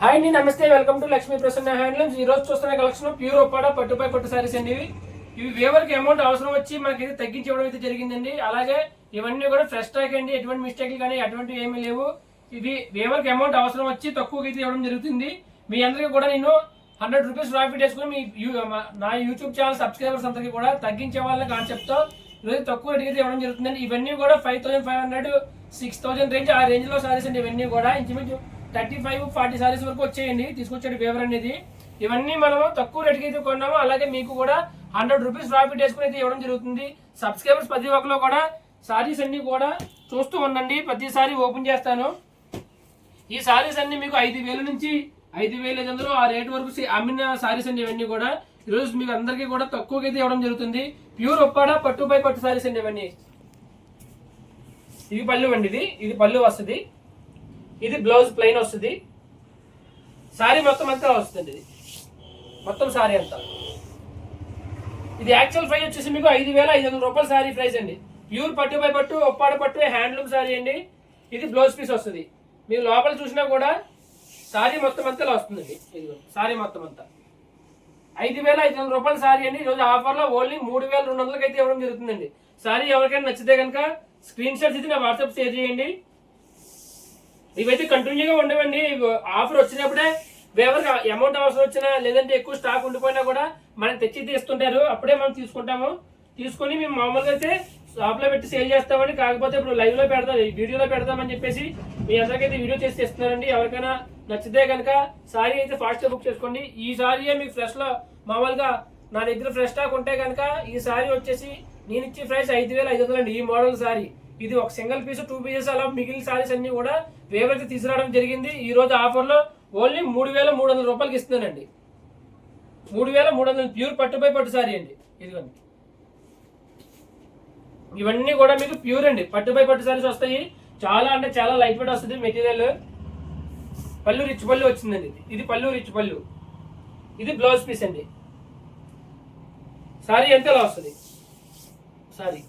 Hi అండి నమస్తే welcome to Lakshmi Prasanna handlooms. ఈ రోజు చూస్తున్న కలెక్షన్ ప్యూర్ ఒప్పాడ పట్టుపై పట్టు సారీస్ అండి ఇవి ఇవి వేవర్కి అమౌంట్ అవసరం వచ్చి మనకి అయితే తగ్గించి ఇవ్వడం అయితే జరిగిందండి. అలాగే ఇవన్నీ కూడా ఫ్రెష్ స్టాక్ అండి. ఎటువంటి మిస్టేక్లు కానీ అటువంటివి ఏమీ లేవు. ఇవి వేవర్కి అమౌంట్ అవసరం వచ్చి తక్కువకి అయితే ఇవ్వడం జరుగుతుంది. మీ అందరికీ కూడా నేను హండ్రెడ్ రూపీస్ ప్రాఫిట్ వేసుకుని మీ యూ- మా- నా యూట్యూబ్ ఛానల్ సబ్స్క్రైబర్స్ అందరికీ కూడా తగ్గించే వాళ్ళ కాన్సెప్ట్తో ఈరోజు తక్కువ రేటుకి ఇవ్వడం జరుగుతుందండి. ఇవన్నీ కూడా five thousand five hundred six thousand range ఆ రేంజ్లో సారీస్ అండి. ఇవన్నీ కూడా ఇంచుమించు థర్టీ ఫైవ్ ఫార్టీ సారీస్ వరకు వచ్చేయండి. తీసుకొచ్చాడు ఫేవర్ అనేది. ఇవన్నీ మనము తక్కువ రేటుకి అయితే కొన్నాము. అలాగే మీకు కూడా హండ్రెడ్ రూపీస్ ప్రాఫిట్ వేసుకుని అయితే ఇవ్వడం జరుగుతుంది. సబ్స్క్రైబర్స్ ప్రతి ఒక్కరు కూడా సారీస్ అన్ని కూడా చూస్తూ ఉండండి. ప్రతిసారి ఓపెన్ చేస్తాను. ఈ సారీస్ అన్ని మీకు ఐదు వేల నుంచి ఐదు వేల ఐదు వందలు ఆ రేట్ వరకు అమ్మిన సారీస్ అండి ఇవన్నీ కూడా. ఈరోజు మీకు అందరికీ కూడా తక్కువకి అయితే ఇవ్వడం జరుగుతుంది. ప్యూర్ ఒప్పాడ పట్టుపై పట్టు సారీస్ అండి ఇవన్నీ. ఇది పళ్ళు అండి ఇది. ఇది పళ్ళు వస్తుంది ఇది బ్లౌజ్ ప్లెయిన్ వస్తుంది. శారీ మొత్తం అంతా వస్తుంది ఇది. మొత్తం శారీ అంతా. ఇది యాక్చువల్ ప్రైస్ వచ్చేసి మీకు ఐదు వేల ఐదు వందల రూపాయల శారీ ప్రైస్ అండి. ప్యూర్ పట్టుపై పట్టు ఒప్పాడ పట్టు హ్యాండ్లూమ్ శారీ అండి. ఇది బ్లౌజ్ పీస్ వస్తుంది. మీరు లోపల చూసినా కూడా శారీ మొత్తం అంతా ఇలా వస్తుందండి. ఇదిగో శారీ మొత్తం అంతా. ఐదు వేల ఐదు వందల రూపాయల శారీ అండి. ఈరోజు ఆఫర్లో ఓన్లీ మూడు వేల రెండు వందలకి అయితే ఇవ్వడం జరుగుతుందండి. శారీ ఎవరికైనా నచ్చితే కనుక స్క్రీన్ షాట్స్ ఇది నా వాట్సాప్ షేర్ చేయండి. ఇవైతే కంటిన్యూగా ఉండవండి. ఆఫర్ వచ్చినప్పుడే ఎవరికి అమౌంట్ అవసరం వచ్చినా లేదంటే ఎక్కువ స్టాక్ ఉండిపోయినా కూడా మనం తెచ్చి తీస్తుంటారు. అప్పుడే మనం తీసుకుంటాము. తీసుకొని మేము మామూలుగా అయితే షాప్లో పెట్టి సేల్ చేస్తామని కాకపోతే ఇప్పుడు లైవ్లో పెడతాం వీడియోలో పెడతామని చెప్పేసి మీ అందరికైతే వీడియో చేసి ఇస్తున్నారండి ఎవరికైనా నచ్చితే కనుక సారీ అయితే ఫాస్ట్గా బుక్ చేసుకోండి. ఈ సారీయే మీకు ఫ్రెష్లో మామూలుగా నా దగ్గర ఫ్రెష్ స్టాక్ ఉంటే కనుక ఈ సారీ వచ్చేసి నేను ఇచ్చే ప్రైస్ ఐదు వేల ఐదు వందలు అండి. ఈ మోడల్ సారీ. ఇది ఒక సింగిల్ పీస్ టూ పీసెస్ అలా మిగిలిన సారీస్ అన్ని కూడా వేవైతే తీసుకురావడం జరిగింది. ఈ రోజు ఆఫర్లో ఓన్లీ మూడు వేల మూడు వందల రూపాయలకి ఇస్తున్నానండి. మూడు వేల మూడు వందల ప్యూర్ పట్టుపై పట్టు సారీ అండి. ఇదిగోండి. ఇవన్నీ కూడా మీకు ప్యూర్ అండి. పట్టుపై పట్టు సారీస్ వస్తాయి. చాలా అంటే చాలా లైట్ వెయిట్ వస్తుంది మెటీరియల్ పళ్ళు రిచ్ పళ్ళు వచ్చిందండి ఇది. పళ్ళు రిచ్ పళ్ళు. ఇది బ్లౌజ్ పీస్ అండి. సారీ ఎంతలా వస్తుంది? సారీ.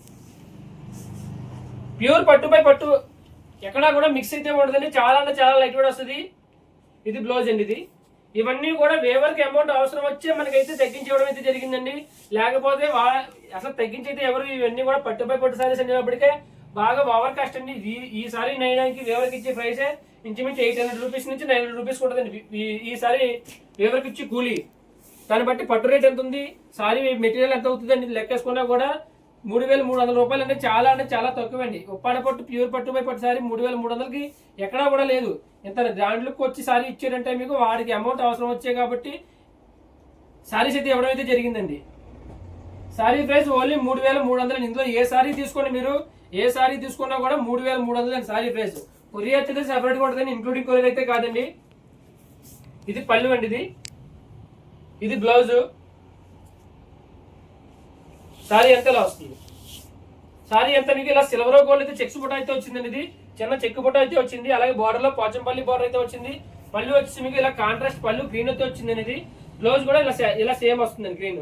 ప్యూర్ పట్టుపై పట్టు. ఎక్కడా కూడా మిక్స్ అయితే ఉండదండి. చాలా అంటే చాలా లైట్ వెయిట్ వస్తుంది. ఇది బ్లౌజ్ అండి ఇది. ఇవన్నీ కూడా వేవర్కి అమౌంట్ అవసరం వచ్చే మనకైతే తగ్గించడం అయితే జరిగిందండి. లేకపోతే అసలు తగ్గించి అయితే ఎవరు? ఇవన్నీ కూడా పట్టుపై పట్టు సారీస్ అనేటప్పటికే బాగా ఓవర్ కాస్ట్ అండి. ఈ ఈ సారీ నైనానికి వేవర్కి ఇచ్చే ప్రైసే ఇంచుమించు ఎయిట్ హండ్రెడ్ రూపీస్ నుంచి నైన్ హండ్రెడ్ రూపీస్ ఉంటుందండి. ఈ- సారీ వేవర్కి ఇచ్చి కూలీ. దాన్ని బట్టి పట్టు రేట్ ఎంత ఉంది? సారీ మెటీరియల్ ఎంత అవుతుందండి? లెక్కేసుకున్నా కూడా మూడు వేల మూడు వందల రూపాయలు అంటే చాలా అంటే చాలా తక్కువ అండి ఉప్పాడ పట్టు ప్యూర్ పట్టు బై పట్టు సారీ మూడు వేల మూడు వందలకి ఎక్కడా కూడా లేదు. ఇంత దాంట్లోకి వచ్చి సారీ ఇచ్చారంటే మీకు వాడికి అమౌంట్ అవసరం వచ్చాయి కాబట్టి సారీస్ అయితే ఇవ్వడం అయితే జరిగిందండి. సారీ ప్రైస్ ఓన్లీ మూడు వేల మూడు వందలు. ఇందులో ఏ సారీ తీసుకోండి మీరు? ఏ సారీ తీసుకున్నా కూడా మూడు వేల మూడు వందలు సారీ ప్రైస్. కొరియర్ అయితే సెపరేట్గా ఉంటుందండి ఇంక్లూడింగ్ కొరియర్ అయితే కాదండి. ఇది పళ్ళు అండి ఇది. ఇది బ్లౌజు సారీ ఎంత ఇలా వస్తుంది. సారీ ఎంత మీకు ఇలా సిల్వర్ గోల్డ్ అయితే చెక్స్ బుట్ట అయితే వచ్చిందండి ఇది చిన్న చెక్ బుట్ట అయితే వచ్చింది అలాగే బార్డర్లో పోచంపల్లి బార్డర్ అయితే వచ్చింది. పళ్ళు వచ్చేసి మీకు ఇలా కాంట్రాస్ట్ పళ్ళు గ్రీన్ అయితే వచ్చింది అనేది బ్లౌజ్ కూడా ఇలా సే- ఇలా సేమ్ వస్తుందండి గ్రీన్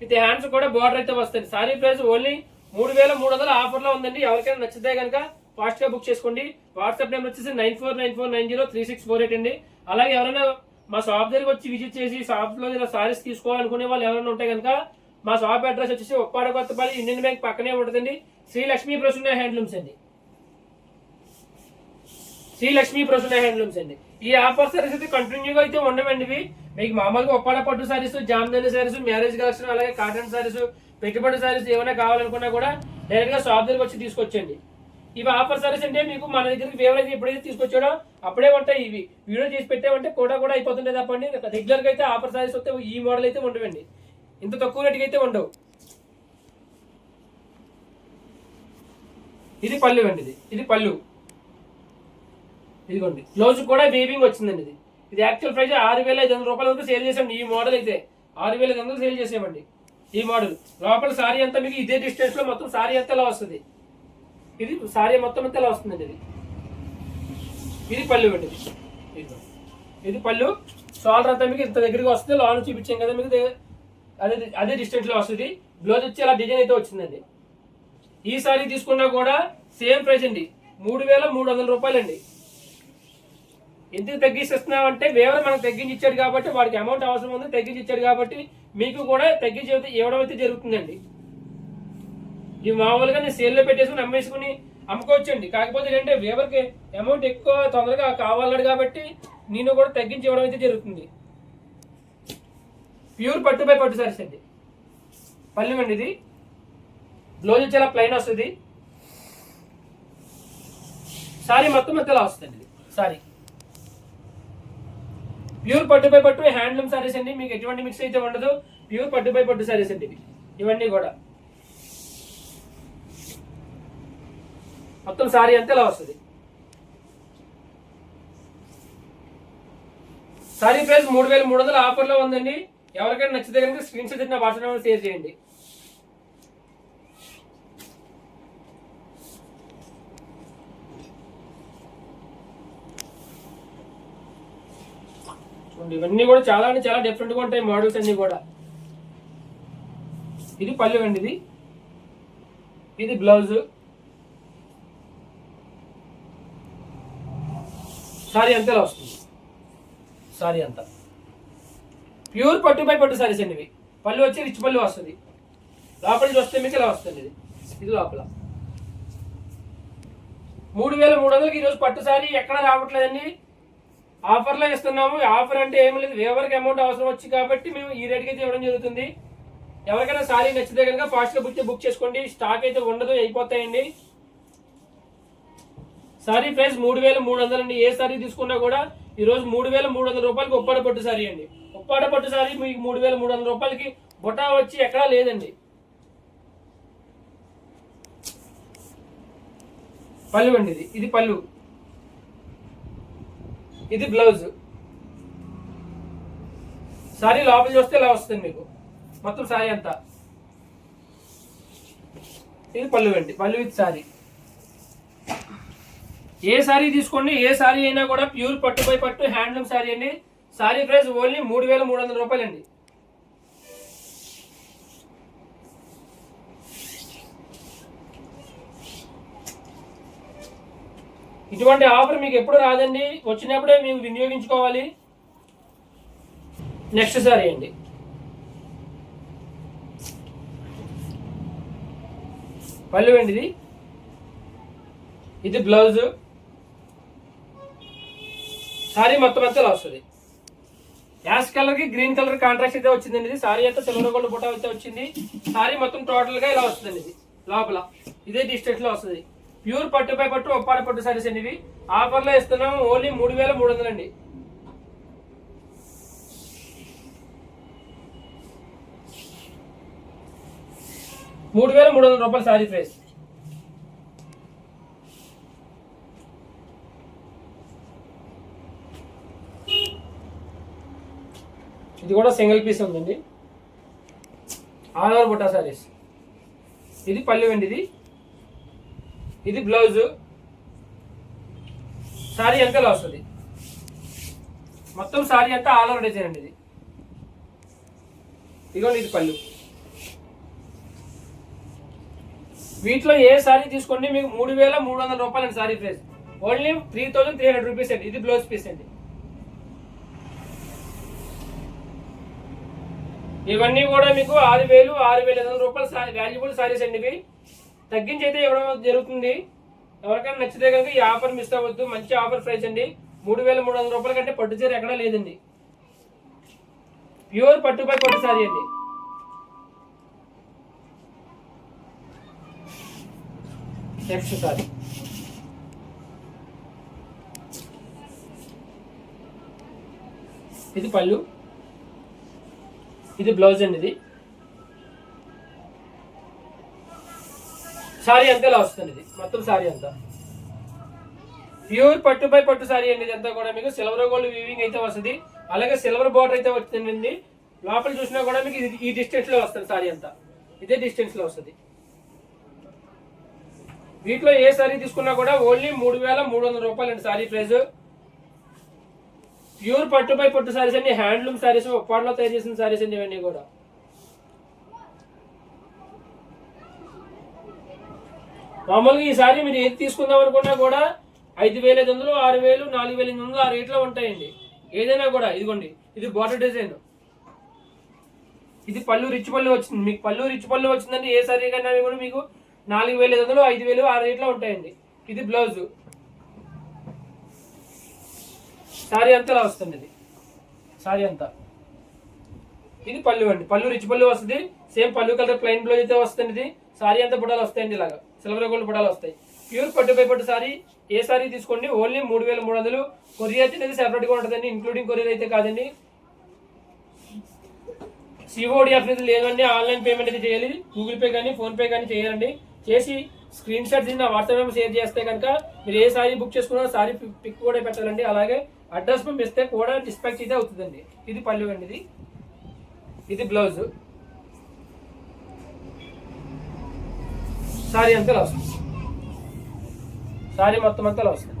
విత్ హ్యాండ్స్ కూడా బార్డర్ అయితే వస్తుంది సారీ ప్రైస్ ఓన్లీ మూడు వేల మూడు వందల ఆఫర్లో ఉందండి. ఎవరికైనా నచ్చితే కనుక ఫాస్ట్గా బుక్ చేసుకోండి. వాట్సాప్ నెంబర్ వచ్చేసి nine four nine four nine zero three six four eight అండి. అలాగే ఎవరైనా మా షాప్ దగ్గరికి వచ్చి విజిట్ చేసి షాప్లో ఇలా సారీస్ తీసుకోవాలనుకునే వాళ్ళు ఎవరైనా ఉంటే కనుక మా షాప్ అడ్రస్ వచ్చేసి ఒప్పాడ కొత్తపల్లి ఇండియన్ బ్యాంక్ పక్కనే ఉంటుందండి. శ్రీ లక్ష్మీ ప్రసూన హ్యాండ్లూమ్స్ అండి. శ్రీ లక్ష్మీ ప్రసన్న హ్యాండ్లూమ్స్ అండి. ఈ ఆఫర్ సారీస్ అయితే కంటిన్యూగా అయితే ఉండవండి ఇవి. మీకు మామూలుగా ఒప్పాడ పట్టు సారీస్ జామ్దాని సారీస్ మ్యారేజ్ కలెక్షన్ అలాగే కాటన్ సారీస్ పెట్టుబడి సారీస్ ఏమైనా కావాలనుకున్నా కూడా డైరెక్ట్గా షాప్ దగ్గరికి వచ్చి తీసుకొచ్చండి. ఇవి ఆఫర్ సారీస్ అంటే మీకు మన దగ్గరికి ఫేవర్ ఎప్పుడైతే తీసుకొచ్చాడో అప్పుడే ఉంటాయి ఇవి. వీడియో చేసి పెట్టామంటే కూడా కూడా అయిపోతుండే తప్పండి. రెగ్యులర్గా అయితే ఆఫర్ సారీస్ వస్తే ఈ మోడల్ అయితే ఉండవండి. ఇంత తక్కువ రేటుకి అయితే ఉండవు ఇది పళ్ళు అండి ఇది. ఇది పళ్ళు. ఇదిగోండి. బ్లౌజ్ కూడా బేబింగ్ వచ్చిందండి ఇది. ఇది యాక్చువల్ ప్రైస్ ఆరు వేల ఐదు వందల రూపాయల వరకు సేల్ చేసామండి. ఈ మోడల్ అయితే ఆరు వేల ఐదు వందలు సేల్ చేసామండి. ఈ మోడల్ లోపల సారీ అంతా మీకు ఇదే డిస్టెన్స్లో మొత్తం సారీ అంతా ఎలా వస్తుంది? ఇది సారీ మొత్తం అంతా ఎలా వస్తుందండి ఇది? ఇది పళ్ళు అండి ఇది ఇదిగో. ఇది పళ్ళు. షోల్డర్ అంతా మీకు ఇంత దగ్గరికి వస్తుంది. లోన్ చూపించాం కదా మీకు. అదే అదే డిస్టెన్స్లో వస్తుంది. బ్లౌజ్ వచ్చి అలా డిజైన్ అయితే వచ్చిందండి. ఈ సారీ తీసుకున్నా కూడా సేమ్ ప్రైస్ అండి. మూడు వేల మూడు వందల రూపాయలండి. ఎందుకు తగ్గిస్తున్నాం అంటే వేవర్ మనకు తగ్గించి ఇచ్చాడు కాబట్టి వాడికి అమౌంట్ అవసరం ఉంది తగ్గించి ఇచ్చాడు కాబట్టి మీకు కూడా తగ్గించి ఇవ్వడం అయితే జరుగుతుందండి. ఇవి మామూలుగా నేను సేల్లో పెట్టేసుకుని అమ్మేసుకుని అమ్ముకోవచ్చండి. కాకపోతే ఏంటంటే వేవర్కి అమౌంట్ ఎక్కువ తొందరగా కావాలన్నాడు కాబట్టి నేను కూడా తగ్గించి ఇవ్వడం అయితే జరుగుతుంది. ప్యూర్ పట్టుపై పట్టు సారీస్ అండి. పల్లెం అండి ఇది. బ్లౌజ్ చాలా ప్లెయిన్ వస్తుంది. సారీ మొత్తం మొత్తం వస్తుంది ఇది. సారీ. ప్యూర్ పట్టుపై పట్టు హ్యాండ్లూమ్ సారీస్ అండి. మీకు ఎటువంటి మిక్స్ అయితే ఉండదు. ప్యూర్ పట్టుపై పట్టు సారీస్ అండి ఇవి ఇవన్నీ కూడా. మొత్తం సారీ అంతా ఇలా వస్తుంది. సారీ ప్రైస్ మూడు వేల మూడు వందల ఆఫర్లో ఉందండి. ఎవరికైనా నచ్చితే కనుక స్క్రీన్ షాట్ నా వాట్సాప్ నెంబర్ షేర్ చేయండి. చూడండి ఇవన్నీ కూడా చాలా అంటే చాలా డిఫరెంట్గా ఉంటాయి మోడల్స్ అన్నీ కూడా. ఇది పళ్ళు అండి ఇది. ఇది బ్లౌజ్ సారీ అంతా వస్తుంది. సారీ అంతా. ప్యూర్ పట్టుపై పట్టు సారీస్ అండి ఇవి. పళ్ళు వచ్చి రిచ్ పళ్ళు వస్తుంది. లోపల నుంచి వస్తే మీకు ఇలా వస్తుంది ఇది. ఇది లోపల. మూడు వేల మూడు వందలకి ఈరోజు పట్టు సారీ ఎక్కడ రావట్లేదండి? ఆఫర్లో ఇస్తున్నాము. ఆఫర్ అంటే ఏం లేదు. ఎవరికి అమౌంట్ అవసరం వచ్చి కాబట్టి మేము ఈ రేట్కి అయితే ఇవ్వడం జరుగుతుంది. ఎవరికైనా సారీ నచ్చితే కనుక ఫాస్ట్గా బుక్ బుక్ చేసుకోండి. స్టాక్ అయితే ఉండదు అయిపోతాయండి. సారీ ప్రైస్ మూడు వేల మూడు వందలు అండి ఏ సారీ తీసుకున్నా కూడా ఈరోజు మూడు వేల మూడు వందల రూపాయలకి ఉప్పాడ పట్టు సారీ అండి. ఉప్పాడ పట్టుసారి మీకు మూడు వేల మూడు వందల రూపాయలకి బుటా వచ్చి ఎక్కడా లేదండి. పళ్ళు అండి ఇది. ఇది పళ్ళు. ఇది బ్లౌజ్. సారీ లోపల చూస్తే ఇలా వస్తుంది మీకు. మొత్తం సారీ అంతా. ఇది పళ్ళు అండి. పళ్ళు విత్ సారీ. ఏ సారీ తీసుకోండి ఏ సారీ అయినా కూడా ప్యూర్ పట్టుపై పట్టు హ్యాండ్లూమ్ సారీ అండి. సారీ ప్రైస్ ఓన్లీ మూడు వేల మూడు వందల రూపాయలు అండి ఇటువంటి ఆఫర్ మీకు ఎప్పుడు రాదండి? వచ్చినప్పుడే మేము వినియోగించుకోవాలి. నెక్స్ట్ సారీ అండి. పళ్ళు అండి ఇది ఇది బ్లౌజ్. సారీ మొత్తం అంతా వస్తుంది యాష్ కలర్కి గ్రీన్ కలర్ కాంట్రాక్ట్ అయితే వచ్చిందండి ఇది సారీ అయితే సిల్వర్ గోల్డ్ బుట్ట అయితే వచ్చింది. సారీ మొత్తం టోటల్గా ఇలా వస్తుందండి ఇది లోపల. ఇదే డిస్టెన్స్లో వస్తుంది. ప్యూర్ పట్టుపై పట్టు ఒప్పాడ పట్టు సారీస్ అండి ఇవి ఆఫర్లో ఇస్తున్నాము ఓన్లీ మూడు వేల మూడు వందలు అండి. మూడు వేల మూడు వందల రూపాయలు సారీ ప్రైస్. ఇది కూడా సింగిల్ పీస్ ఉందండి. ఆల్ ఓవర్ బుట్టా సారీస్ ఇది పళ్ళు అండి ఇది ఇది బ్లౌజ్ సారీ అంతా వస్తుంది మొత్తం సారీ అంతా ఆల్ ఓవర్ డిజైన్ అండి ఇది. ఇదిగోండి ఇది పళ్ళు. వీటిలో ఏ సారీ తీసుకోండి మీకు మూడు వేల మూడు వందల రూపాయలు అండి sari price. Only three thousand three hundred rupees అండి. ఇది బ్లౌజ్ పీస్ అండి. ఇవన్నీ కూడా మీకు ఆరు వేలు ఆరు వేల ఐదు వందల రూపాయల వాల్యుబుల్ సారీస్ అండి ఇవి. తగ్గించి అయితే ఇవ్వడం జరుగుతుంది. ఎవరికైనా నచ్చితే కనుక ఈ ఆఫర్ మిస్ అవ్వద్దు. మంచి ఆఫర్ ప్రైస్ అండి. మూడు వేల మూడు వందల రూపాయల కంటే పట్టు చీర ఎక్కడా లేదండి. ప్యూర్ పట్టుపై పట్టు సారీ అండి. నెక్స్ట్ సారీ. ఇది పళ్ళు. ఇది బ్లౌజ్ అండి ఇది. సారీ అంతా ఇలా వస్తుంది ఇది. మొత్తం సారీ అంతా. ప్యూర్ పట్టుపై పట్టు సారీ అండి ఇదంతా కూడా మీకు. సిల్వర్ గోల్డ్ వీవింగ్ అయితే వస్తుంది. అలాగే సిల్వర్ బార్డర్ అయితే వచ్చిందండి. లోపల చూసినా కూడా మీకు ఇది- ఈ డిస్టెన్స్లో వస్తుంది సారీ అంతా. ఇదే డిస్టెన్స్లో వస్తుంది. వీటిలో ఏ సారీ తీసుకున్నా కూడా ఓన్లీ మూడు వేల మూడు వందల రూపాయలు అండి సారీ ప్రైస్. ప్యూర్ పట్టుపై పట్టు సారీస్ అండి హ్యాండ్లూమ్ సారీస్ ఒప్పాడులో తయారు చేసిన సారీస్ అండి ఇవన్నీ కూడా. మామూలుగా ఈ సారీ మీరు ఏది తీసుకుందాం అనుకున్నా కూడా ఐదు వేల ఐదు వందలు ఆరు వేలు నాలుగు వేల ఎనిమిది వందలు ఆ రేట్లో ఉంటాయండి. ఏదైనా కూడా ఇదిగోండి ఇది బార్డర్ డిజైన్ ఇది పళ్ళు రిచ్ పళ్ళు వచ్చింది మీకు పళ్ళు రిచ్ పళ్ళు వచ్చిందంటే ఏ సారీ కన్నా కూడా మీకు నాలుగు వేల ఐదు వందలు ఐదు వేలు ఆ రేట్లో ఉంటాయండి. ఇది బ్లౌజ్ సారీ అంతా వస్తుంది ఇది. సారీ అంతా. ఇది పళ్ళు అండి. పళ్ళు రిచ్ పళ్ళు వస్తుంది. సేమ్ పళ్ళు కలర్ ప్లెయిన్ బ్లౌజ్ అయితే వస్తుంది ఇది. సారీ అంతా బుడాలు వస్తాయండి ఇలాగా. సిల్వర్ గోల్డ్ బుడాలు వస్తాయి. ప్యూర్ పట్టుపై పట్టు సారీ ఏ సారీ తీసుకోండి ఓన్లీ మూడు వేల మూడు వందలు. కొరియర్ అనేది సెపరేట్గా ఉంటుందండి. ఇంక్లూడింగ్ కొరియర్ అయితే కాదండి. సిఓడి అనేది లేదండి. ఆన్లైన్ పేమెంట్ అయితే చేయాలి. గూగుల్ పే కానీ ఫోన్పే కానీ చేయాలండి. చేసి స్క్రీన్ షాట్ తీసి నా వాట్సాప్ నెంబర్ షేర్ చేస్తే కనుక మీరు ఏ సారీ బుక్ చేసుకున్నా సారీ పిక్ కూడా పెట్టాలండి. అలాగే అడ్రస్ పంపిస్తే కూడా డిస్పాచ్ అయితే అవుతుందండి. ఇది పళ్ళు అండి ఇది. ఇది బ్లౌజ్ సారీ అంతా వస్తుంది సారీ మొత్తం అంతా వస్తుంది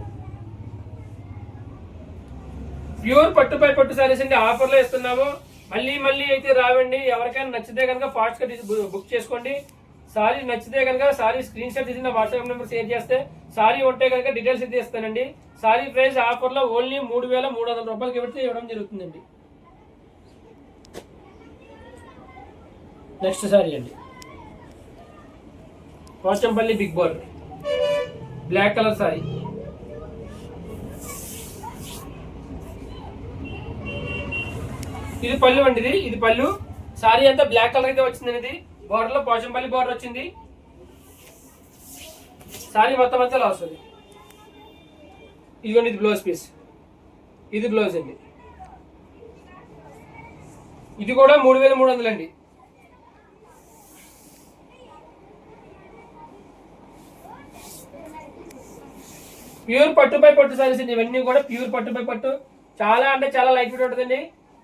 ప్యూర్ పట్టుపై పట్టు సారీస్ అండి. ఆఫర్లో ఇస్తున్నాము. మళ్ళీ మళ్ళీ అయితే రావండి. ఎవరికైనా నచ్చితే కనుక ఫాస్ట్గా బుక్ చేసుకోండి. సారీ నచ్చితే కనుక సారీ స్క్రీన్ షాట్ తీసిన వాట్సాప్ నెంబర్ షేర్ చేస్తే సారీ ఉంటే కనుక డీటెయిల్స్ అయితే ఇస్తానండి సారీ ప్రైస్ ఆఫర్లో ఓన్లీ మూడు వేల మూడు వందల రూపాయలకి పెడితే ఇవ్వడం జరుగుతుందండి. నెక్స్ట్ సారీ అండి. Pochampally big ball. Black colour sari. ఇది పళ్ళు అండి ఇది. ఇది పళ్ళు. సారీ అంతా బ్లాక్ కలర్ అయితే వచ్చిందండి ఇది. బార్డర్లో పోచంపల్లి బోర్డర్ వచ్చింది. సారీ మొత్తం అంతా ఇలా వస్తుంది ఇదిగోండి ఇది బ్లౌజ్ పీస్ ఇది బ్లౌజ్ అండి. ఇది కూడా మూడు వేల మూడు వందలు అండి. ప్యూర్ పట్టుపై పట్టు సారీస్ అండి. ఇవన్నీ కూడా ప్యూర్ పట్టుపై పట్టు. చాలా అంటే చాలా లైట్ వెయిట్ ఉంటుందండి.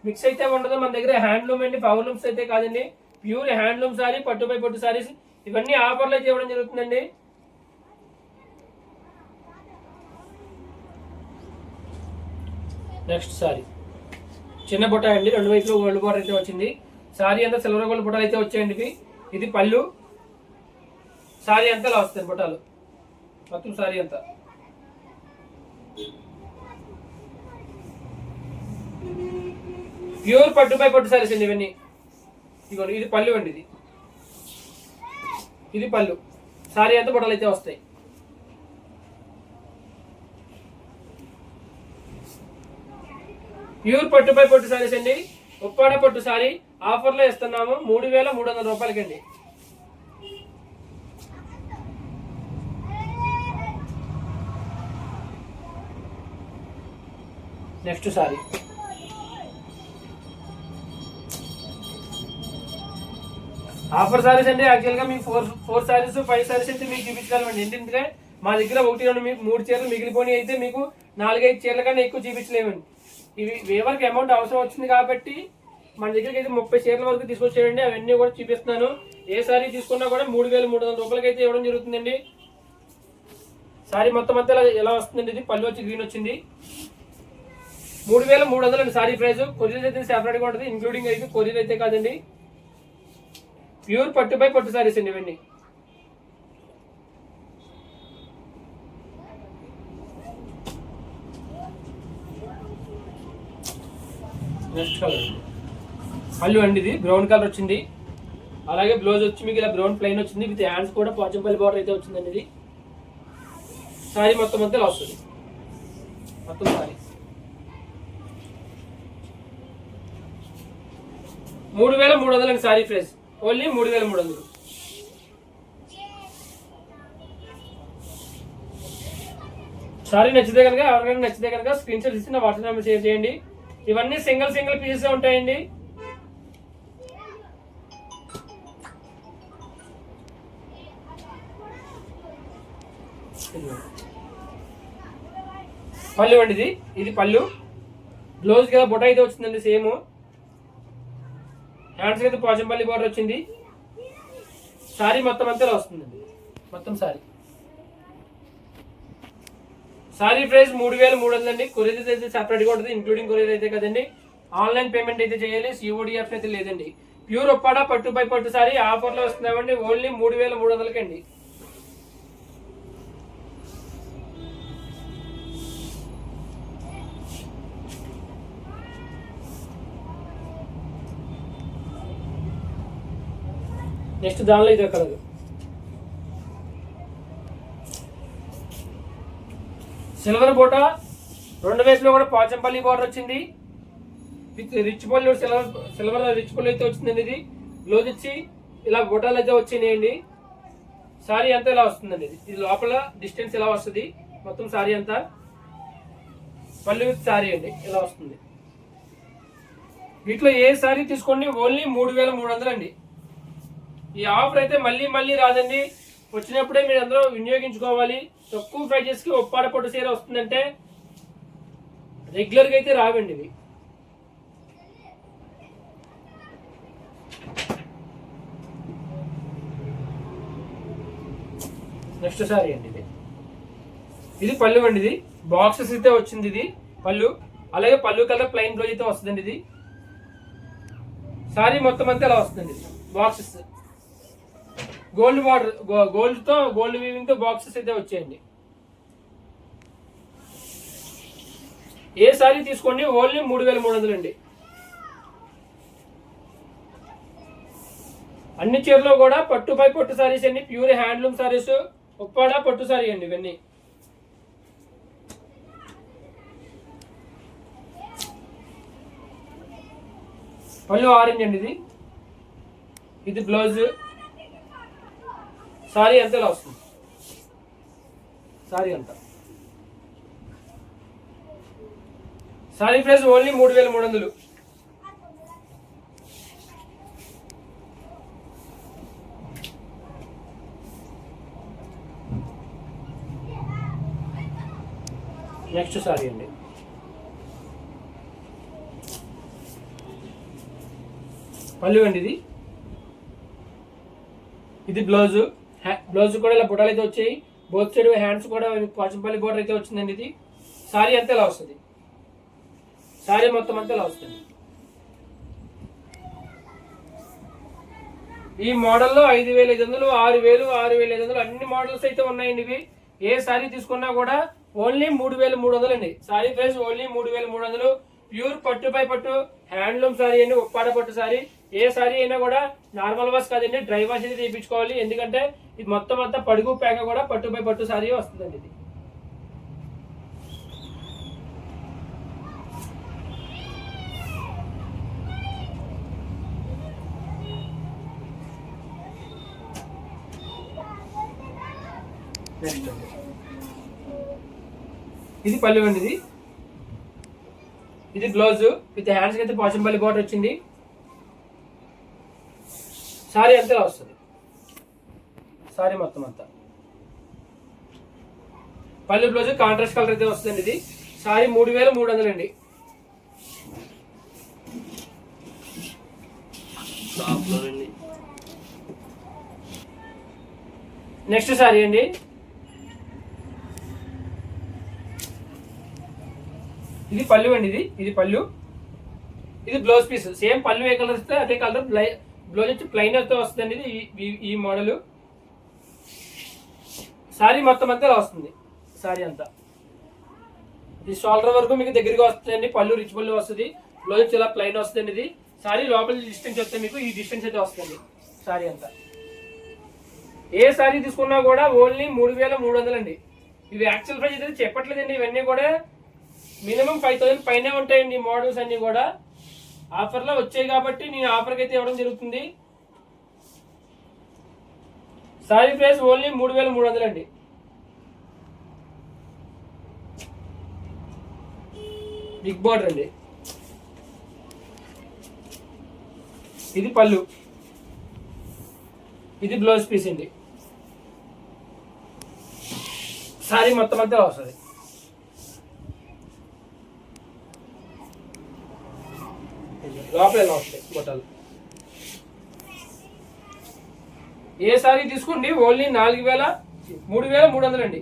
మిక్స్ అయితే ఉండదు. మన దగ్గర హ్యాండ్లూమ్ అండి పవర్ లూమ్స్ అయితే కాదండి. ప్యూర్ హ్యాండ్లూమ్ శారీ పట్టుపై పట్టు శారీస్ ఇవన్నీ ఆఫర్లు అయితే ఇవ్వడం జరుగుతుందండి. నెక్స్ట్ సారీ. చిన్న బుట్ట అండి రెండు వైపులో గోల్డ్ బార్డర్ అయితే వచ్చింది. శారీ అంతా సిల్వర్ గోల్డ్ బుట్టాలు అయితే వచ్చాయండి ఇది పళ్ళు. శారీ అంతా ఇలా వస్తుంది బుట్టాలు. మొత్తం శారీ అంతా. ప్యూర్ పట్టుపై పట్టు శారీస్ అండి ఇవన్నీ. ఇదిగోండి ఇది పళ్ళు అండి ఇది. ఇది పళ్ళు. సారీ అంతా బుట్టలు అయితే వస్తాయి. ప్యూర్ పట్టుపై పట్టు సారీస్ అండి ఉప్పాడ పట్టు సారీ ఆఫర్లో ఇస్తున్నాము మూడు వేల మూడు వందల రూపాయలకండి. నెక్స్ట్ సారీ. ఆఫర్ సారీస్ అంటే యాక్చువల్గా మీకు four four saris five saris అయితే మీకు చూపించగలమండి. ఎందుకంటే మా దగ్గర ఒకటి రెండు మూడు చీరలు మిగిలిపోయి అయితే మీకు నాలుగైదు చీరల కన్నా ఎక్కువ చూపించలేమండి. ఇవి వేవర్కి అమౌంట్ అవసరం వచ్చింది కాబట్టి మన దగ్గరికి అయితే ముప్పై చీరల వరకు తీసుకొచ్చేయండి అవన్నీ కూడా చూపిస్తున్నాను. ఏ సారీ తీసుకున్నా కూడా మూడు వేల మూడు వందల రూపాయలకి అయితే ఇవ్వడం జరుగుతుందండి. సారీ మొత్తం అంతా ఎలా వస్తుందండి ఇది? పళ్ళు వచ్చి గ్రీన్ వచ్చింది. మూడు వేల మూడు వందలు సారీ ప్రైస్. కొరియర్ అయితే సెపరేట్గా ఉంటుంది. ఇంక్లూడింగ్ అయితే కొరియర్ అయితే కాదండి. ప్యూర్ పట్టుపై పట్టు సారీస్ అండి ఇవన్నీ. నెక్స్ట్ కలర్ పళ్ళు అండి ఇది బ్రౌన్ కలర్ వచ్చింది. అలాగే బ్లౌజ్ వచ్చి మీకు ఇలా బ్రౌన్ ప్లెయిన్ వచ్చింది విత్ హ్యాండ్స్ కూడా పాచంపల్లి బార్డర్ అయితే వచ్చిందండి ఇది. సారీ మొత్తం అంతా వస్తుంది మొత్తం సారీ మూడు వేల మూడు వందలు శారీ సారీ ప్రైస్ ఓన్లీ మూడు వేల మూడు వందలు. సారీ నచ్చితే కనుక ఎవరికైనా నచ్చితే కనుక స్క్రీన్ షాట్ ఇచ్చి నా వాట్సాప్ నెంబర్ షేర్ చేయండి. ఇవన్నీ సింగిల్ సింగిల్ పీసెస్ ఉంటాయండి. పళ్ళు అండి ఇది. ఇది పళ్ళు. బ్లౌజ్ కదా బొట అయితే వచ్చిందండి సేమ్ హ్యాండ్స్ అయితే పోచంపల్లి బార్డర్ వచ్చింది. సారీ మొత్తం అంతా వస్తుందండి. మొత్తం సారీ. సారీ ప్రైస్ మూడు వేల మూడు వందలు అండి కొరియర్ అయితే సెపరేట్గా ఉంటుంది ఇంక్లూడింగ్ కొరియర్ అయితే కదండి. ఆన్లైన్ పేమెంట్ అయితే చేయాలి సిఓడి అయితే లేదండి. ప్యూర్ ఒప్పాడ పట్టుపై పట్టు సారీ ఆఫర్లో వస్తున్నామండి. ఓన్లీ మూడు వేల మూడు వందలకండి. నెక్స్ట్ దానిలో ఇది కలదు సిల్వర్ బూట రెండు వైపులో కూడా పాచంపల్లి బార్డర్ వచ్చింది. విత్ రిచ్ పళ్ళు సిల్వర్ సిల్వర్ రిచ్ పళ్ళు అయితే వచ్చిందండి ఇది. బ్లౌజ్ ఇచ్చి ఇలా బుటాలు అయితే వచ్చినాయండి. సారీ అంతా ఇలా వస్తుందండి ఇది. ఇది లోపల డిస్టెన్స్ ఇలా వస్తుంది. మొత్తం సారీ అంతా. పళ్ళు విత్ సారీ అండి ఇలా వస్తుంది. వీటిలో ఏ సారీ తీసుకోండి? ఓన్లీ మూడు వేల మూడు వందలు అండి. ఈ ఆఫర్ అయితే మళ్ళీ మళ్ళీ రాదండి. వచ్చినప్పుడే మీరు అందరూ వినియోగించుకోవాలి. తక్కువ ప్రైజెస్కి ఒప్పాడ పొట్టు సీర వస్తుందంటే రెగ్యులర్గా అయితే రావండి ఇవి. నెక్స్ట్ సారీ అండి ఇది. ఇది పళ్ళు అండి ఇది. బాక్సెస్ అయితే వచ్చింది ఇది. పళ్ళు. అలాగే పళ్ళు కలర్ ప్లెయిన్ బ్లౌజ్ అయితే వస్తుందండి ఇది. సారీ మొత్తం అంతా అలా వస్తుంది బాక్సెస్. గోల్డ్ బార్డర్ గోల్డ్తో గోల్డ్ వీవింగ్తో బాక్సెస్ అయితే వచ్చాయండి. ఏ సారీ తీసుకోండి? ఓన్లీ మూడు వేల మూడు వందలు అండి. అన్ని చీరలో కూడా పట్టుపై పట్టు సారీస్ అండి. ప్యూర్ హ్యాండ్లూమ్ సారీస్ ఉప్పాడ పట్టు సారీ అండి ఇవన్నీ. పళ్ళు ఆరెంజ్ అండి ఇది. ఇది బ్లౌజ్. సారీ ఎంత ఇలా వస్తుంది. సారీ అంత. సారీ ప్రైస్ ఓన్లీ మూడు వేల మూడు వందలు. నెక్స్ట్ సారీ అండి. పళ్ళు అండి ఇది. ఇది బ్లౌజు. బ్లౌజ్ కూడా ఇలా బుటాలు అయితే వచ్చాయి. బోత్ సైడ్ హ్యాండ్స్ కూడా పచ్చంపల్లి బోర్డర్ అయితే వచ్చిందండి ఇది. సారీ అంతా ఇలా వస్తుంది. సారీ మొత్తం అంతా ఇలా వస్తుంది. ఈ మోడల్లో ఐదు వేల ఐదు వందలు ఆరు వేలు ఆరు వేల ఐదు వందలు అన్ని మోడల్స్ అయితే ఉన్నాయండి ఇవి. ఏ సారీ తీసుకున్నా కూడా ఓన్లీ మూడు వేల మూడు వందలు అండి. సారీ ప్రైస్ ఓన్లీ మూడు వేల మూడు వందలు. ప్యూర్ పట్టుపై పట్టు హ్యాండ్లూమ్ సారీ అండి ఉప్పాడ పట్టు సారీ ఏ సారీ అయినా కూడా నార్మల్ వాష్ కాదండి డ్రై వాష్ అయితే తీయించుకోవాలి ఎందుకంటే ఇది మొత్తం అంతా పడుగు ప్యాక కూడా పట్టుపై పట్టు సారీ వస్తుందండి ఇది. నెక్స్ట్ ఇది పళ్ళు అండి ఇది. ఇది బ్లౌజ్. విత్ హ్యాండ్స్కి అయితే పాచంపల్లి బార్డర్ వచ్చింది. సారీ అంతే వస్తుంది. సారీ మొత్తం అంతా. పళ్ళు బ్లౌజ్ కాంట్రాస్ట్ కలర్ అయితే వస్తుంది ఇది. సారీ మూడు వేల మూడు వందలు అండి నెక్స్ట్ సారీ అండి. ఇది పళ్ళు అండి ఇది. ఇది పళ్ళు. ఇది బ్లౌజ్ పీస్. సేమ్ పళ్ళు ఏ కలర్ ఇస్తే అదే కలర్ బ్లౌజ్ వచ్చి ప్లైన్ అయితే వస్తుంది ఇది ఈ- ఈ- మోడల్. శారీ మొత్తం అంతా వస్తుంది. శారీ అంతా. ఇది షోల్డర్ వరకు మీకు దగ్గరగా వస్తుందండి. పళ్ళు రిచ్ పళ్ళు వస్తుంది. బ్లౌజ్ వచ్చి ఇలా ప్లైన్ వస్తుందండి ఇది శారీ లోపల డిస్టెన్స్ వస్తే మీకు ఈ డిస్టెన్స్ అయితే వస్తుంది. శారీ అంతా. ఏ శారీ తీసుకున్నా కూడా ఓన్లీ మూడు వేల మూడు వందలు అండి. ఇవి యాక్చువల్ ప్రైస్ అయితే చెప్పట్లేదండి. ఇవన్నీ కూడా మినిమం ఫైవ్ థౌసండ్ పైనే ఉంటాయండి మోడల్స్ అన్నీ కూడా. ఆఫర్లో వచ్చాయి కాబట్టి నేను ఆఫర్కి అయితే ఇవ్వడం జరుగుతుంది. సారీ ప్రైస్ ఓన్లీ మూడు వేల మూడు వందలు అండి. బిగ్ బార్డర్ అండి. ఇది పళ్ళు. ఇది బ్లౌజ్ పీస్ అండి. సారీ మొత్తం అంతా వస్తుంది. లోపలే లోపలే వస్తాయి ఏ సారీ తీసుకోండి? ఓన్లీ నాలుగు వేల మూడు వేల మూడు వందలు అండి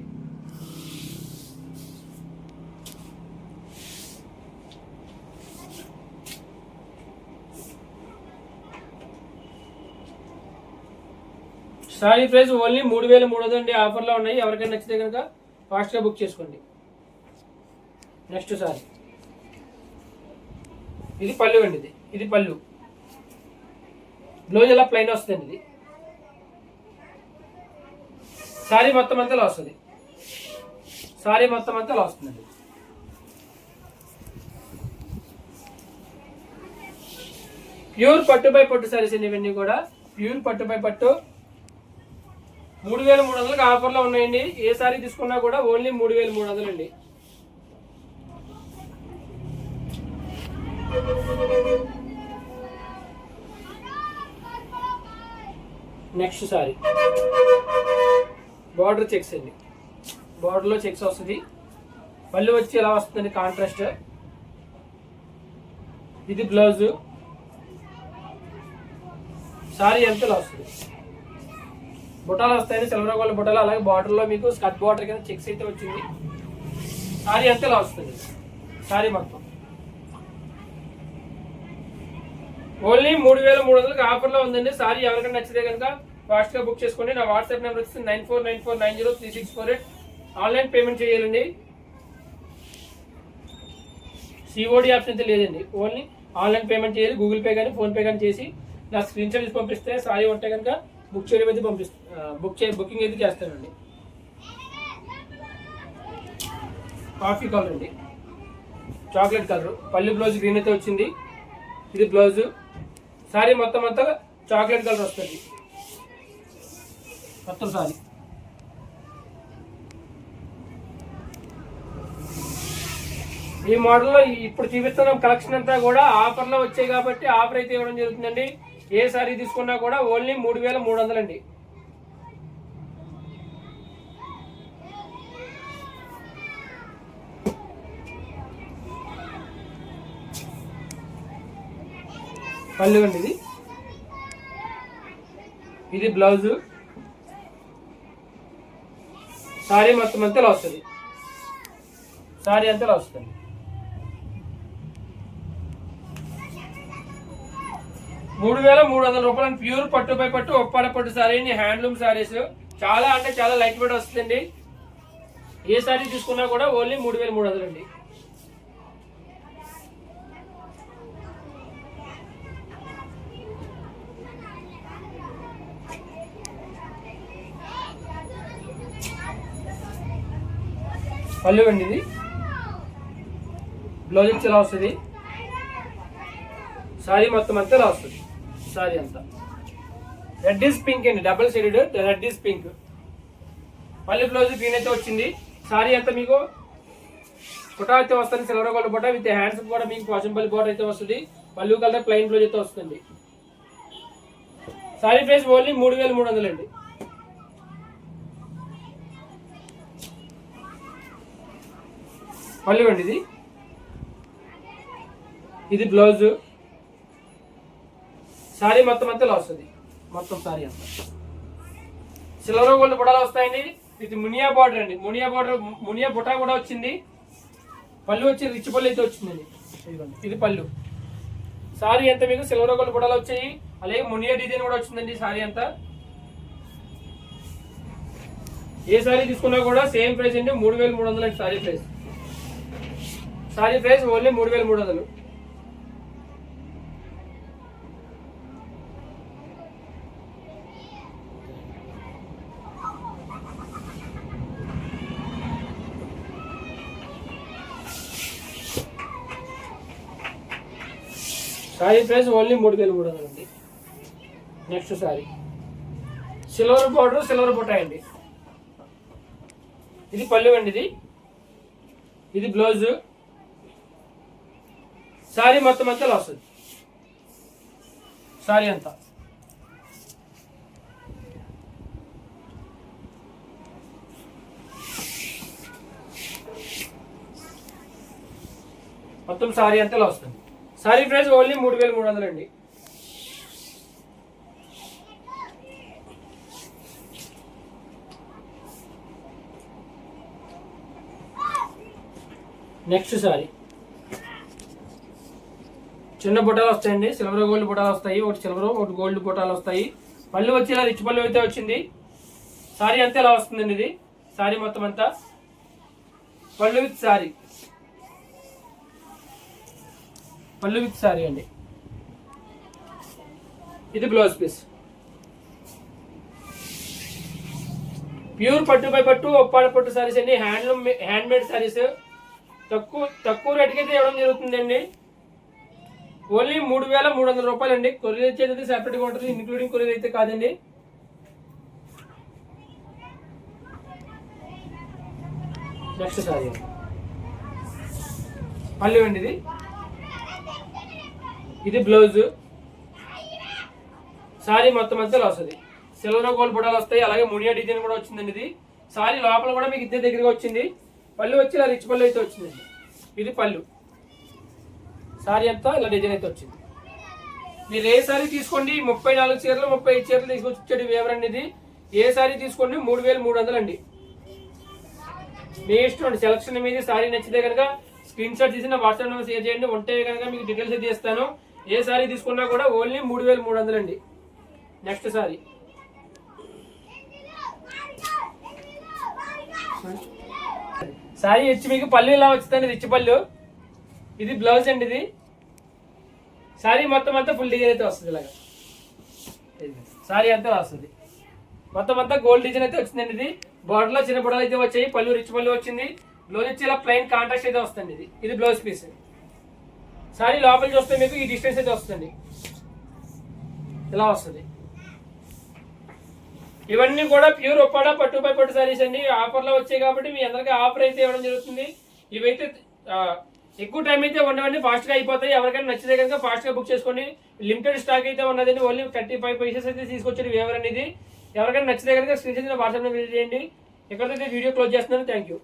సారీ ప్రైస్ ఓన్లీ మూడు వేల మూడు వందలు అండి ఆఫర్లో ఉన్నాయి. ఎవరికైనా నచ్చితే కనుక ఫాస్ట్గా బుక్ చేసుకోండి. నెక్స్ట్ సారీ. ఇది పళ్ళు అండి ఇది. ఇది పళ్ళు. బ్లౌజ్ ఇలా ప్లెయిన్ వస్తుంది ఇది సారీ మొత్తం అంతా వస్తుంది సారీ మొత్తం అంతా వస్తుందండి ప్యూర్ పట్టుపై పట్టు సారీస్ అండి ఇవన్నీ కూడా. ప్యూర్ పట్టుపై పట్టు. మూడు వేల మూడు వందలకి ఆఫర్లో ఉన్నాయండి. ఏ సారీ తీసుకున్నా కూడా ఓన్లీ మూడు వేల మూడు వందలు అండి. Next sorry. బార్డర్ చెక్స్ అండి. బార్డర్లో చెక్స్ వస్తుంది. పళ్ళు వచ్చి ఎలా వస్తుందండి కాంట్రాస్ట్ ఇది బ్లౌజ్ సారీ ఎంత ఇలా వస్తుంది? బుటాలు వస్తాయని సిల్వర్ గోల్డ్ బుటాలు. అలాగే బార్డర్లో మీకు స్కట్ బార్డర్ కింద చెక్స్ అయితే వచ్చింది. సారీ ఎంత ఇలా వస్తుంది? సారీ మొత్తం. ఓన్లీ మూడు వేల మూడు వందలకి ఆఫర్లో ఉందండి. సారీ ఎవరికైనా నచ్చితే కనుక ఫాస్ట్గా బుక్ చేసుకోండి. నా వాట్సాప్ నెంబర్ వచ్చి nine four nine four nine zero three six four eight. Online payment చేయాలండి. సిఓడి ఆప్షన్ అయితే లేదండి. ఓన్లీ ఆన్లైన్ పేమెంట్ చేయాలి. గూగుల్ పే కానీ ఫోన్పే కానీ చేసి నా స్క్రీన్ షాట్ పంపిస్తే సారీ ఉంటే కనుక బుక్ చేయడం అయితే పంపిస్తా బుక్ చే బుకింగ్ అయితే చేస్తానండి. కాఫీ కలర్ అండి. Chocolate colour. పల్లి బ్లౌజ్ గ్రీన్ అయితే వచ్చింది. ఇది బ్లౌజు. సారీ మొత్తం అంతా చాక్లెట్ కలర్ వస్తుంది. మొత్తం సారీ. ఈ మోడల్లో ఇప్పుడు చూపిస్తున్న కలెక్షన్ అంతా కూడా ఆఫర్లో వచ్చాయి కాబట్టి ఆఫర్ అయితే ఇవ్వడం జరుగుతుందండి. ఏ సారీ తీసుకున్నా కూడా ఓన్లీ మూడు వేల మూడు వందలండి. పళ్ళు అండి ఇది. ఇది బ్లౌజు. సారీ మొత్తం అంతా వస్తుంది. సారీ అంతా వస్తుంది. మూడు వేల మూడు వందల రూపాయలు ప్యూర్ పట్టుపై పట్టు ఒప్పాడ పట్టు సారీ హ్యాండ్లూమ్ సారీస్. చాలా అంటే చాలా లైట్ వెయిట్ వస్తుందండి. ఏ సారీ తీసుకున్నా కూడా ఓన్లీ మూడు వేల మూడు వందలు అండి. పళ్ళు అండి ఇది. బ్లౌజ్ వచ్చి ఎలా వస్తుంది? సారీ మొత్తం అంతా ఇలా వస్తుంది. సారీ అంతా. రెడ్ ఈస్ పింక్ అండి double shaded red is pink పళ్ళు బ్లౌజ్ గ్రీన్ అయితే వచ్చింది. సారీ అంతా మీకు? పుటా అయితే వస్తుంది సిల్వర్ గోల్డ్ బుటా విత్ హ్యాండ్స్ కూడా మీకు పాసింపల్లి బోర్డర్ అయితే వస్తుంది. పళ్ళు కలర్ ప్లెయిన్ బ్లౌజ్ అయితే వస్తుంది. సారీ ప్రైస్ ఓన్లీ మూడు వేల మూడు వందలు అండి పళ్ళు అండి ఇది. ఇది బ్లౌజ్. శారీ మొత్తం అంతా ఇలా వస్తుంది మొత్తం శారీ అంతా. సిల్వర్ గోల్డ్ బుటాలు వస్తాయండి. ఇది మునియా బార్డర్ అండి. మునియా బార్డర్ మునియా బుటా కూడా వచ్చింది. పళ్ళు వచ్చి రిచ్ పళ్ళు అయితే వచ్చిందండి. ఇది పళ్ళు. సారీ ఎంత మీకు సిల్వర్ గోల్డ్ బుటాలు వచ్చాయి. అలాగే మునియా డిజైన్ కూడా వచ్చిందండి సారీ అంతా. ఏ సారీ తీసుకున్నా కూడా సేమ్ ప్రైస్ అండి. మూడు వేల మూడు వందల sari price sari price only మూడు వేల మూడు వందలు. సారీ ప్రైస్ ఓన్లీ మూడు వేలు మూడు వందలు అండి. Next sari. Silver border silver బొటాయి అండి. ఇది పళ్ళు అండి ఇది. ఇది బ్లౌజ్. శారీ మొత్తం అంతా ఇలా వస్తుంది శారీ అంతా. మొత్తం సారీ అంతా ఇలా వస్తుంది సారీ ప్రైస్ ఓన్లీ మూడు వేల మూడు వందలు అండి. నెక్స్ట్ సారీ. చిన్న బుటాలు వస్తాయండి. సిల్వర్ గోల్డ్ బుటాలు వస్తాయి. ఒకటి సిల్వర్ ఒకటి గోల్డ్ బుట్టాలు వస్తాయి. పళ్ళు వచ్చి ఇలా రిచ్ పళ్ళు అయితే వచ్చింది. సారీ అంతా ఇలా వస్తుందండి ఇది? సారీ మొత్తం అంతా. పళ్ళు విత్ సారీ. పళ్ళు విత్ సారీ అండి. ఇది బ్లౌజ్ పీస్. ప్యూర్ పట్టుపై పట్టు ఒప్పాడ పట్టు సారీస్ అండి. Handloom handmade saris. తక్కువ తక్కువ రేటుకి అయితే ఇవ్వడం జరుగుతుందండి. ఓన్లీ మూడు వేల మూడు వందల రూపాయలు అండి కొరియర్ అయితే సెపరేట్గా ఉంటుంది. ఇన్క్లూడింగ్ కొరియర్ అయితే కాదండి. నెక్స్ట్ సారీ. పళ్ళు అండి ఇది. ఇది బ్లౌజ్. సారీ మొత్తం అంతా వస్తుంది సిల్వర్ గోల్డ్ బుడాలు వస్తాయి. అలాగే మునియా డిజైన్ కూడా వచ్చిందండి ఇది. సారీ లోపల కూడా మీకు ఇద్దరు దగ్గరగా వచ్చింది. పళ్ళు వచ్చి ఇలా రిచ్ పళ్ళు అయితే వచ్చిందండి. ఇది పళ్ళు. సారీ అంతా ఇలా డిజైన్ అయితే వచ్చింది. మీరు ఏ సారీ తీసుకోండి ముప్పై నాలుగు చీరలు ముప్పై ఐదు చీరలు తీసుకొచ్చి ఇచ్చాడు వివరణ ఇది? ఏ సారీ తీసుకోండి మూడు వేలు మూడు వందలు అండి. మీ ఇష్టం అండి సెలక్షన్ మీద సారీ నచ్చితే కనుక స్క్రీన్ షాట్ తీసి నా వాట్సాప్ నెంబర్ షేర్ చేయండి ఉంటే కనుక మీకు డీటెయిల్స్ అయితే ఇస్తాను. ఏ సారీ తీసుకున్నా కూడా ఓన్లీ మూడు వేలు మూడు వందలు అండి. Next sorry. సారీ ఇచ్చి మీకు పళ్ళు ఇలా వచ్చిందండి రిచ్ పళ్ళు. ఇది బ్లౌజ్ అండి ఇది. శారీ మొత్తం అంతా ఫుల్ డిజైన్ అయితే వస్తుంది ఇలాగా. శారీ అంతా వస్తుంది. మొత్తం అంతా గోల్డ్ డిజైన్ అయితే వచ్చిందండి ఇది. బార్డర్లో చిన్న బుడలు అయితే వచ్చాయి. పళ్ళు రిచ్ పళ్ళు వచ్చింది. బ్లౌజ్ వచ్చి ఇలా ప్లెయిన్ కాంట్రాక్ట్ అయితే వస్తుంది ఇది. ఇది బ్లౌజ్ పీస్ శారీ లోపల చూస్తే మీకు ఈ డిస్టెన్స్ అయితే వస్తుంది ఇలా వస్తుంది. ఇవన్నీ కూడా ప్యూర్ ఒప్పాడ పట్టుపై పట్టు శారీస్ అండి. ఆఫర్లో వచ్చాయి కాబట్టి మీ అందరికీ ఆఫర్ అయితే ఇవ్వడం జరుగుతుంది. ఇవైతే ఎక్కువ టైం అయితే ఉండవండి ఫాస్ట్గా అయిపోతాయి. ఎవరికైనా నచ్చితే కనుక ఫాస్ట్గా బుక్ చేసుకోండి. లిమిటెడ్ స్టాక్ అయితే ఉన్నదండి ఓన్లీ థర్టీ ఫైవ్ పైసెస్ అయితే తీసుకొచ్చాడు వేవర్ అనేది ఎవరికైనా నచ్చితే కనుక స్క్రీన్ వాట్సాప్ చేయండి. ఎక్కడైతే వీడియో క్లోజ్ చేస్తున్నాను థ్యాంక్ యూ